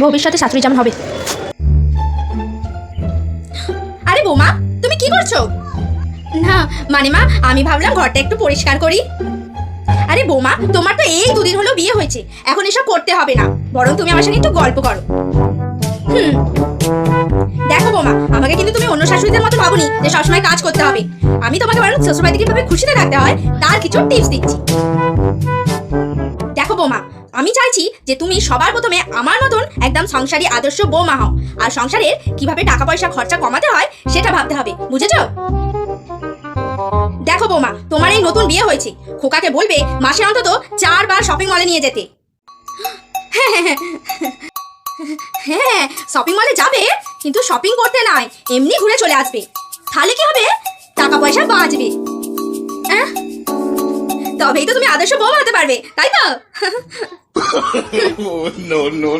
ভবিষ্যতে শাশুড়ি যেমন হবে। আরে বৌমা তুমি কি করছ? না মানে মা আমি ভাবলাম ঘরটা একটু পরিষ্কার করি। আরে বৌমা তোমার তো এই দুদিন হলো বিয়ে হয়েছে। এখন এসব করতে হবে না। বরং তুমি আমার সঙ্গে একটু গল্প করো। হুম। দেখো বৌমা আমাকে কিন্তু তুমি অন্য শাশুড়িদের মতো ভাবুনি যে সবসময় কাজ করতে হবে। আমি তোমাকে বরং শ্বশুরবাড়িতে কীভাবে খুশিতে রাখতে হয় তার কিছু টিপস দিচ্ছি। আমি চাইছি যে তুমি সবার প্রথমে আমার মতন একদম সংসারী আদর্শ বৌমা হও। আর সংসারের কীভাবে টাকা পয়সা খরচা কমাতে হয়, সেটা ভাবতে হবে। বুঝেছ? দেখো বৌমা, তোমার এই নতুন বিয়ে হয়েছে। খোকাকে বলবে মাসে অন্তত চারবার শপিং মলে নিয়ে যেতে। হ্যাঁ শপিং মলে যাবে, কিন্তু শপিং করতে নয়, এমনি ঘুরে চলে আসবে। তাহলে কি হবে? টাকা পয়সা বাঁচবে? তবেই তো তুমি আদর্শ বউ হতে পারবে তাই তো নো no, no.